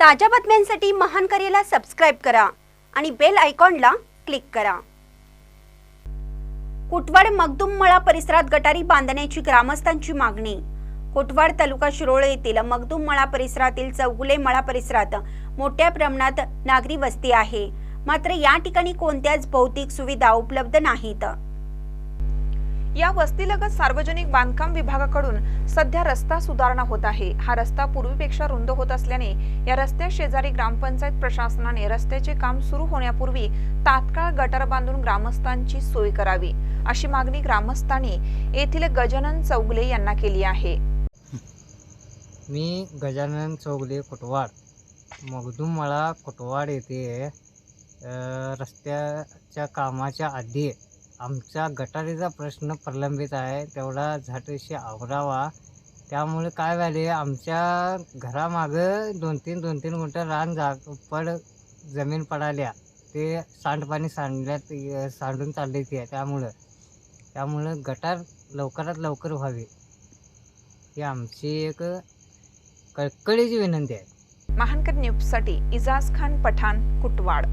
ताज्या बातम्यांसाठी महान करेला सबस्क्राईब करा आणि बेल आयकॉनला क्लिक करा. कुटवाड मगदुममळा परिसरात गटारी बांधण्याची ग्रामस्थांची मागणी. कोटवाड तालुका शिरोळे येथील मगदुममळा परिसरातील चौगुले मळा परिसरात मोठ्या प्रमाणात नागरी वस्ती आहे. मात्र या ठिकाणी कोणत्याच भौतिक सुविधा उपलब्ध नाहीत. या वस्तीलगत सार्वजनिक बांधकाम विभागाकडून सध्या रस्ता सुधारणा होत आहे. हा रस्ता पूर्वीपेक्षा रुंद होत असल्याने या रस्त्या शेजारी ग्रामपंचायत प्रशासनाने रस्त्याचे काम सुरू होण्यापूर्वी तात्काळ गटर बांधून ग्रामस्थांची सोय करावी अशी मागणी ग्रामस्थांनी येथील गजानन चौगले यांना केली आहे. मी गजानन चौगले कोटवाड मगदुममळा कोटवाड येथे रस्त्याच्या कामाच्या आधी आमचा गटारीचा प्रश्न प्रलंबित आहे. तेवढा झाटशी आवरावा. त्यामुळे काय झाले आमच्या घरामागं दोन तीन दोन तीन गुंठं रान जा पड जमीन पडाल्या. ते सांडपाणी सांडल्यात सांडून चालले ते. त्यामुळं त्यामुळं गटार लवकरात लवकर व्हावी. ही आमची एक कळकळीची विनंती आहे. महानकर न्यूजसाठी इजाज खान पठाण कुटवाड.